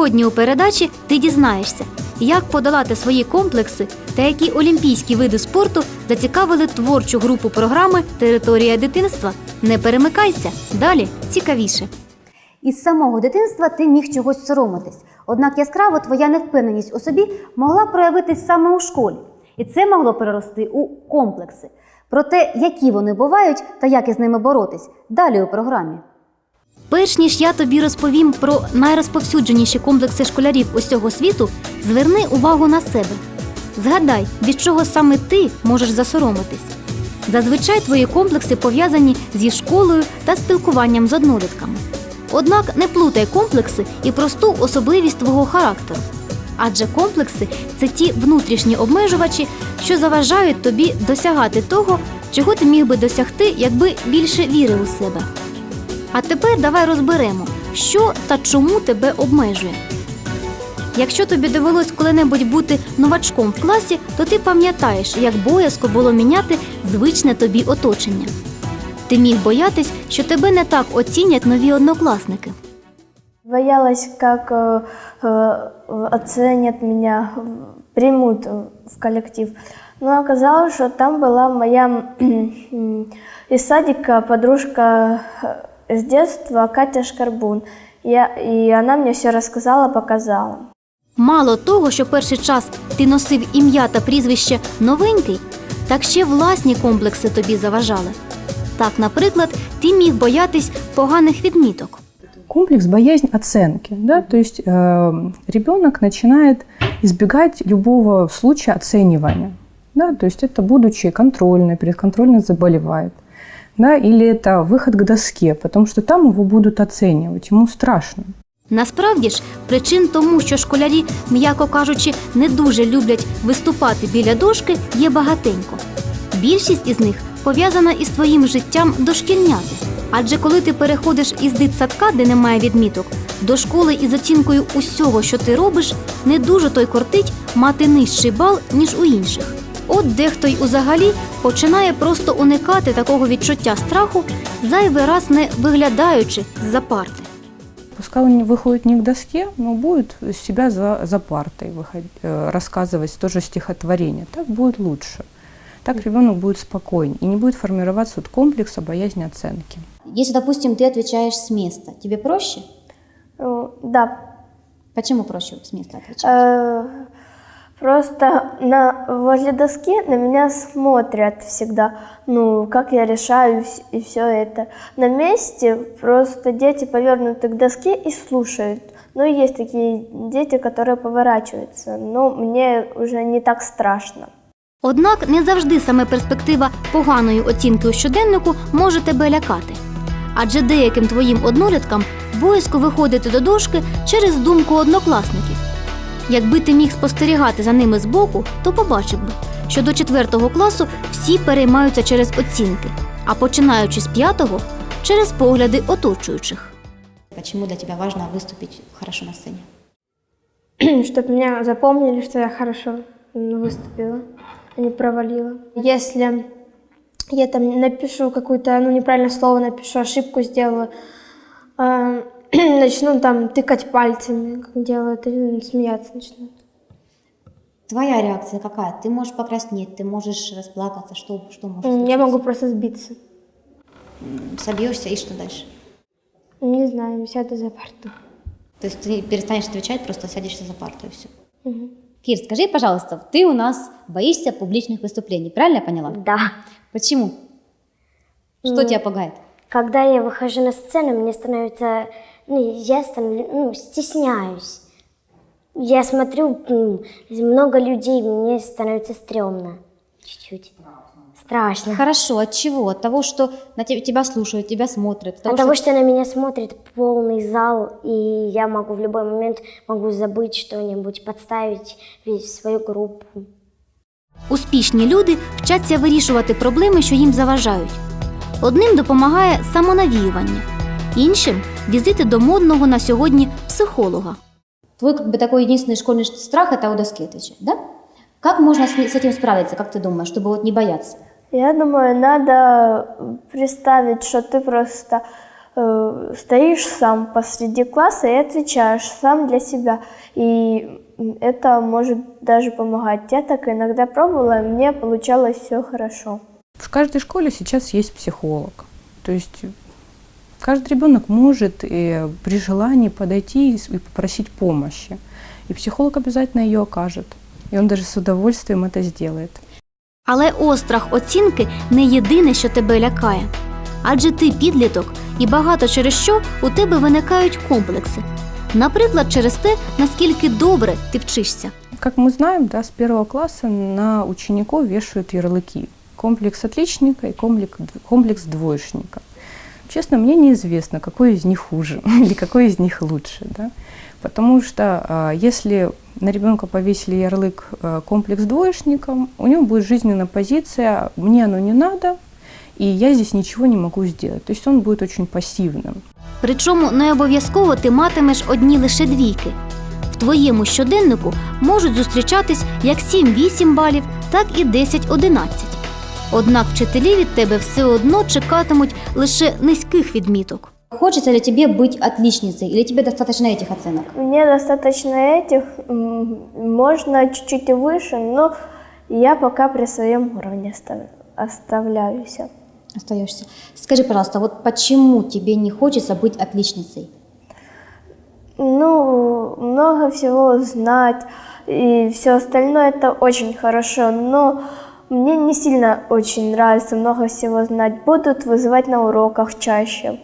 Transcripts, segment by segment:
Сьогодні у передачі ти дізнаєшся, як подолати свої комплекси та які олімпійські види спорту зацікавили творчу групу програми Територія дитинства. Не перемикайся, далі цікавіше. Із самого дитинства ти міг чогось соромитись. Однак яскраво твоя невпевненість у собі могла проявитись саме у школі, і це могло перерости у комплекси. Про те, які вони бувають та як із ними боротись, далі у програмі. Перш ніж я тобі розповім про найрозповсюдженіші комплекси школярів усього світу, зверни увагу на себе. Згадай, від чого саме ти можеш засоромитись. Зазвичай твої комплекси пов'язані зі школою та спілкуванням з однолітками. Однак не плутай комплекси і просту особливість твого характеру. Адже комплекси це ті внутрішні обмежувачі, що заважають тобі досягати того, чого ти міг би досягти, якби більше вірив у себе. А тепер давай розберемо, що та чому тебе обмежує. Якщо тобі довелось коли-небудь бути новачком в класі, то ти пам'ятаєш, як боязко було міняти звичне тобі оточення. Ти міг боятись, що тебе не так оцінять нові однокласники. Боялась, как э, э, оценят меня, в- примут э, в коллектив. Но оказалось, что там была моя м, из садика подружка э, с детства Катя Шкарбун. Я, и она мне все рассказала, показала. Мало того, що перший час ти носив ім'я та прізвище новенький, так ще власні комплекси тобі заважали. Так, наприклад, ти міг боятись поганих відміток. комплекс боязнь оценки. Да? То есть э, ребенок начинает избегать любого случая оценивания. Да? То есть это будучи контрольной, предконтрольно заболевает. Да? Или это выход к доске, потому что там его будут оценивать, ему страшно. Насправді ж, причин тому, що школярі, м'яко кажучи, не дуже люблять виступати біля дошки, є багатенько. Більшість із них пов'язана із твоїм життям дошкільняти. Адже коли ти переходиш із дитсадка, де немає відміток, до школи із оцінкою усього, що ти робиш, не дуже той кортить мати нижчий бал, ніж у інших. От дехто й узагалі починає просто уникати такого відчуття страху, зайвий раз не виглядаючи з-за парти. Пускай он не выходит не к доске, но будет себя за, за партой выходить, э, рассказывать тоже стихотворение. Так будет лучше. Так ребенок будет спокойнее и не будет формироваться вот комплекса боязни оценки. Если, допустим, ты отвечаешь с места, тебе проще? Ну, да, Почему проще с места отвечать? Э, Просто на, возле доски на меня смотрят всегда, ну, как я решаю вс- и все это. На месте просто дети повернуты к доске и слушают. Ну, и есть такие дети, которые поворачиваются, но мне уже не так страшно. Однак не завжди саме перспектива поганої оцінки у щоденнику може тебе лякати. Адже деяким твоїм одноліткам боязко виходити до дошки через думку однокласників. Якби ти міг спостерігати за ними збоку, то побачив би, що до четвертого класу всі переймаються через оцінки, а починаючи з п'ятого через погляди оточуючих. Почему для тебя важно выступить хорошо на сцене? Чтобы меня запомнили, что я хорошо выступила, а не провалила. Если я там напишу какое-то, ну, неправильное слово напишу, ошибку сделаю, а, начну там тыкать пальцами, как делают, и смеяться начнут. Твоя реакция какая? Ты можешь покраснеть, ты можешь расплакаться, что, что может М, Я случиться? могу просто сбиться. Собьешься и что дальше? Не знаю, сяду за парту. То есть ты перестанешь отвечать, просто садишься за парту и все. Мгм. Кир, скажи, пожалуйста, ты у нас боишься публичных выступлений, правильно я поняла? Да. Почему? Что тебя пугает? Когда я выхожу на сцену, мне становится, ну, я становлюсь, ну, стесняюсь. Я смотрю, м, много людей, мне становится стрёмно. Чуть-чуть. Страшно. Хорошо, от чего? От того, что на те- тебя слушают, тебя смотрят? От От того, что на меня смотрит полный зал, и я могу в любой момент могу забыть что-нибудь, подставить весь свою группу. Успішні люди вчаться вирішувати проблеми, що їм заважають. Одним допомагає самонавіювання, іншим візити до модного на сьогодні психолога. Твой как бы такой единственный школьный страх – это у доски отвечать, да? Как можно с, с этим справиться, как ты думаешь, чтобы вот не бояться? Я думаю, надо представить, что ты просто э, стоишь сам посреди класса и отвечаешь сам для себя. И это может даже помогать. Я так иногда пробовала, и мне получалось все хорошо. В каждой школе сейчас есть психолог. То есть каждый ребенок может э, при желании подойти и с- и попросить помощи. И психолог обязательно ее окажет. И он даже с удовольствием это сделает. Але острах оцінки не єдине, що тебе лякає. Адже ти підліток, і багато через що у тебе виникають комплекси. Наприклад, через те, наскільки добре ти вчишся. Как мы знаем, да, с первого класса на учеников вешают ярлыки. Комплекс отличника и комплекс, комплекс двоечника. Честно, мне неизвестно, какой из них хуже или какой из них лучше. Да? Потому что если на ребенка повесили ярлык комплекс двоечника, у него будет жизненная позиция «мне оно не надо», и я здесь ничего не могу сделать. То есть он будет очень пассивным. Причому не обов'язково ти матимеш одні лише двійки. В твоєму щоденнику можуть зустрічатись як 7-8 балів, так і 10-11. Однак вчителі від тебе все одно чекатимуть лише низьких відміток. Хочется ли тебе быть отличницей, или тебе достаточно этих оценок? Мне достаточно этих, м, можно чуть-чуть и выше, но я пока при своем уровне остав- оставляюсь. Остаешься. Скажи, пожалуйста, вот почему тебе не хочется быть отличницей? Ну, много всего знать и все остальное это очень хорошо, но мне не сильно очень нравится много всего знать. Будут вызывать на уроках чаще.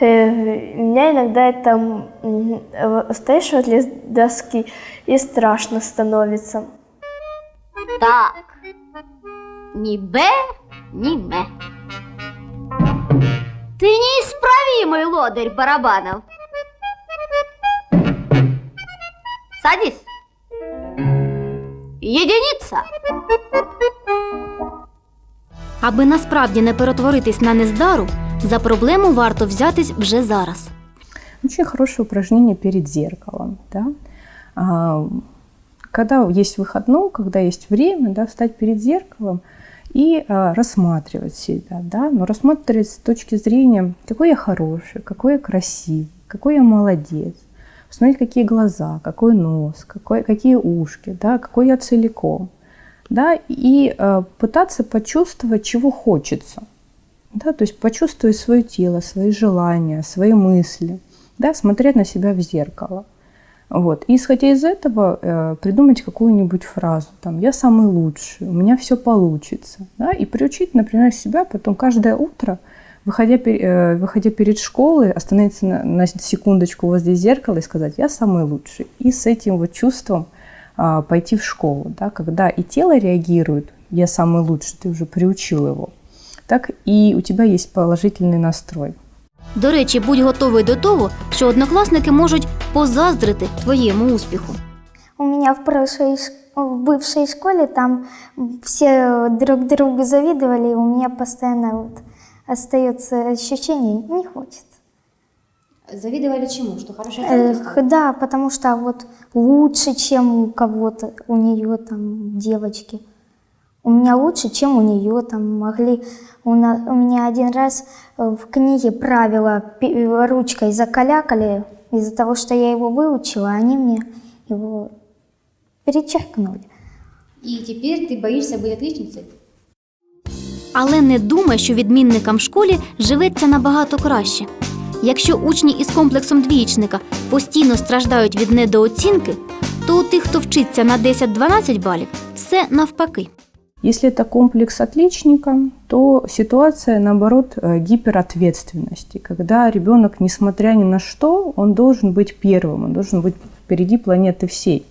Э, Меня иногда это м, э, стоишь возле доски и страшно становится. Так. Ни Б, ни М. Ты неисправимый лодырь Барабанов. Садись. Единица. Аби насправді не перетворитись на нездару, за проблему варто взятись вже зараз. Очень хорошее упражнение перед зеркалом. Да? А, когда есть выходной, когда есть время, да, встать перед зеркалом и а, рассматривать себя. Да? Но рассматривать с точки зрения, какой я хороший, какой я красивый, какой я молодец. Посмотреть, какие глаза, какой нос, какой, какие ушки, да, какой я целиком. Да? И а, пытаться почувствовать, чего хочется. Да, то есть почувствовать свое тело, свои желания, свои мысли, да, смотреть на себя в зеркало. Вот. И исходя из этого э, придумать какую-нибудь фразу, там, я самый лучший, у меня все получится, да, и приучить, например, себя потом каждое утро, выходя, пер- э, выходя перед школой, остановиться на, на секундочку возле зеркала и сказать, я самый лучший, и с этим вот чувством а, пойти в школу, да, когда и тело реагирует, я самый лучший, ты уже приучил его, так и у тебя есть положительный настрой. До речі, будь готовий до того, що однокласники можуть позаздрити твоєму успіху. У меня в прошлой, ш- в бывшей школе там все друг другу завидовали, и у меня постоянно вот остается ощущение, не хочет. Завидовали чему? Что хорошая? Эх, да, потому что вот лучше, чем у кого-то, у нее там девочки. У меня лучше, чем у нее там могли. У, на- у меня один раз э, в книге правила ручкой закалякали из-за того, что я его выучила, они мне его перечеркнули. И теперь ты боишься быть отличницей? Але не думай, що відмінникам в школі живеться набагато краще. Якщо учні із комплексом двічника постійно страждають від недооцінки, то у тих, хто вчиться на 10-12 балів, все навпаки. Если это комплекс отличника, то ситуация, наоборот, э, гиперответственности, когда ребенок, несмотря ни на что, он должен быть первым, он должен быть впереди планеты всей.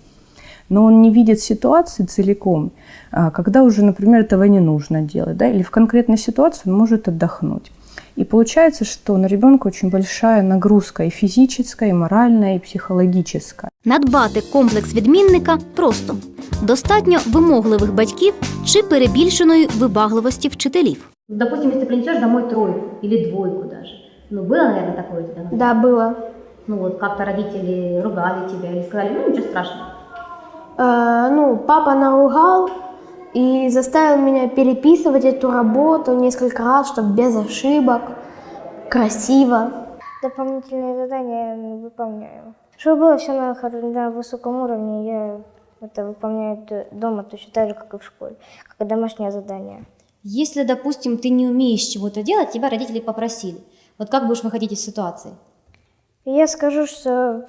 Но он не видит ситуации целиком, а, когда уже, например, этого не нужно делать, да, или в конкретной ситуации он может отдохнуть. И получается, что на ребенка очень большая нагрузка и физическая, и моральная, и психологическая. Надбати комплекс відмінника просто достатньо вимогливих батьків чи перебільшеної вибагливості вчителів. Допустим, если ты принесешь домой тройку или двойку даже. Ну, было, наверное, такое у тебя? Да, было. Ну, вот как-то родители ругали тебя или сказали, ну, ничего страшного. Э, ну, папа наругал и заставил меня переписывать эту работу несколько раз, чтобы без ошибок. красиво. Дополнительные задания выполняю. Чтобы было все на, на высоком уровне, я это выполняю дома точно так же, как и в школе, как и домашнее задание. Если, допустим, ты не умеешь чего-то делать, тебя родители попросили. Вот как будешь выходить из ситуации? Я скажу, что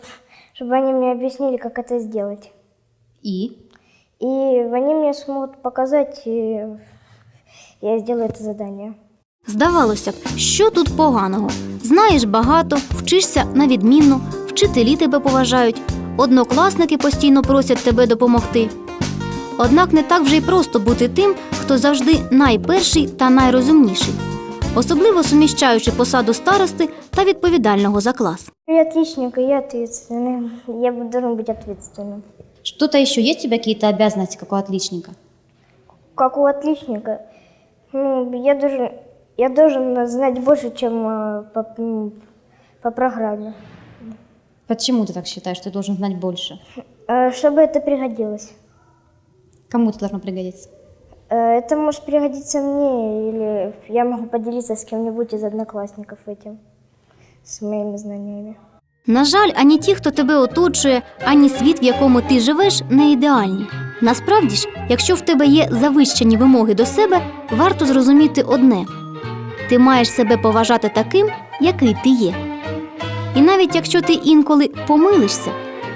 чтобы они мне объяснили, как это сделать. И? И они мне смогут показать, и я сделаю это задание. Здавалося б, що тут поганого? Знаєш багато, вчишся на відмінно, вчителі тебе поважають, однокласники постійно просять тебе допомогти. Однак не так вже й просто бути тим, хто завжди найперший та найрозумніший, особливо суміщаючи посаду старости та відповідального за клас. Я отличник, и я ответственный. Я буду- должен быть ответственным. Что-то еще есть у тебя какие-то обязанности, как у отличника? Как у отличника, ну, я должен, я должен знать больше, чем э, по, по программе, Почему ты так считаешь, что ты должен знать больше? Э, чтобы это пригодилось. Кому это должно пригодиться? Э, Это может пригодиться мне, или я могу поделиться с кем-нибудь из одноклассников этим, с моими знаниями. На жаль, ані ті, хто тебе оточує, ані світ, в якому ти живеш, не ідеальні. Насправді ж, якщо в тебе є завищені вимоги до себе, варто зрозуміти одне: ти маєш себе поважати таким, який ти є. І навіть якщо ти інколи помилишся,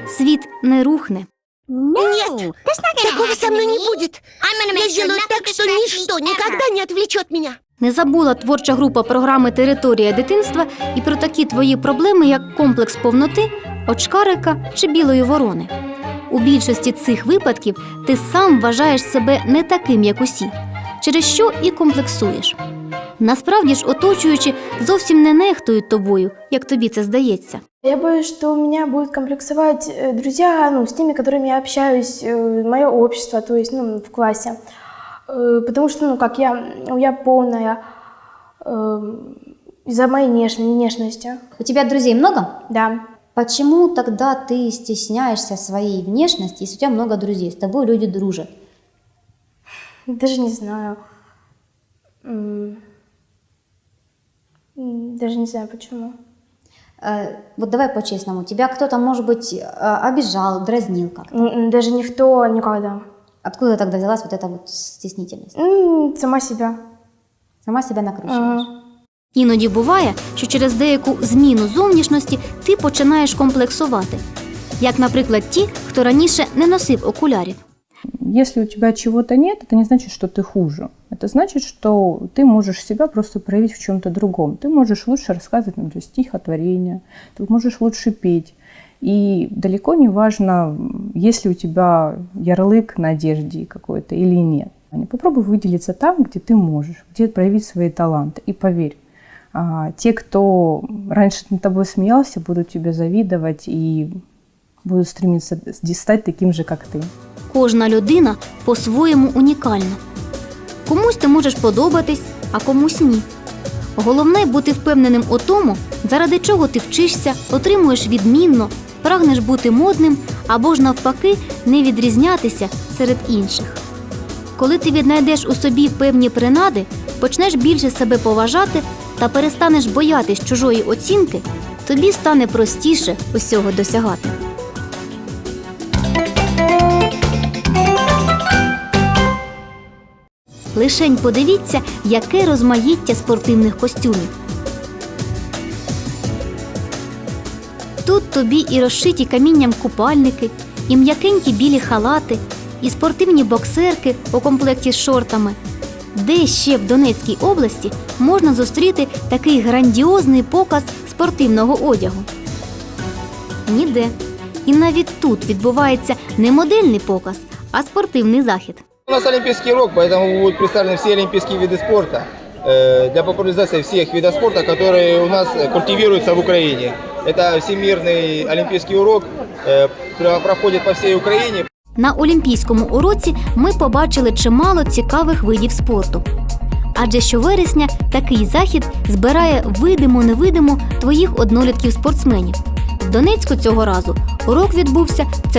світ не рухне. Нет, такого со мной не будет. Я сделаю так, что ничто никогда не отвлечет меня. Не забула творча група програми Територія дитинства і про такі твої проблеми, як комплекс повноти, очкарика чи білої ворони. У більшості цих випадків ти сам вважаєш себе не таким, як усі, через що і комплексуєш. Насправді ж, оточуючи, зовсім не нехтують тобою, як тобі це здається. Я боюсь, что у меня будут комплексовать э, друзья, ну, с теми, которыми я общаюсь, мое общество, то есть, ну, в классе. Э, Потому что, ну, как я, я полная э, из-за моей внешне- внешности. У тебя друзей много? Да. Почему тогда ты стесняешься своей внешности, если у тебя много друзей, с тобой люди дружат? Даже не знаю. М. М, Даже не знаю почему. Э, вот давай по-честному, тебя кто-то, может быть, э, обижал, дразнил как-то. М, м, Даже никто никогда. Откуда тогда взялась вот эта вот стеснительность? М, Сама себя. Сама себя накручиваешь. Ага. Іноді буває, що через деяку зміну зовнішності ти починаєш комплексувати, як, наприклад, ті, хто раніше не носив окулярів. Если у тебя чего-то нет, это не значит, что ты хуже. Это значит, что ты можешь себя просто проявить в чем-то другом. Ты можешь лучше рассказывать, например, стихотворение, ты можешь лучше петь. И далеко не важно, есть ли у тебя ярлык на одежде какой-то или нет. Попробуй выделиться там, где ты можешь, где проявить свои таланты. И поверь, а, те, кто раньше над тобой смеялся, будут тебе завидовать и будут стремиться стать таким же, как ты. Кожна людина по-своєму унікальна. Комусь ти можеш подобатись, а комусь ні. Головне бути впевненим у тому, заради чого ти вчишся, отримуєш відмінно, прагнеш бути модним або ж навпаки не відрізнятися серед інших. Коли ти віднайдеш у собі певні принади, почнеш більше себе поважати та перестанеш боятись чужої оцінки, тобі стане простіше усього досягати. Лишень подивіться, яке розмаїття спортивних костюмів. Тут тобі і розшиті камінням купальники, і м'якенькі білі халати, і спортивні боксерки у комплекті з шортами. Де ще в Донецькій області можна зустріти такий грандіозний показ спортивного одягу? Ніде. І навіть тут відбувається не модельний показ, а спортивний захід. У нас олимпийский рок, поэтому будут представлены все олимпийские виды спорта э, для популяризации всех видов спорта, которые у нас э, культивируются в Украине. Это всемирный олимпийский урок, э, про- проходит по всей Украине. На олімпійському уроці ми побачили чимало цікавих видів спорту. Адже щовересня такий захід збирає видимо-невидимо твоїх однолітків спортсменів. В Донецьку цього разу урок відбувся в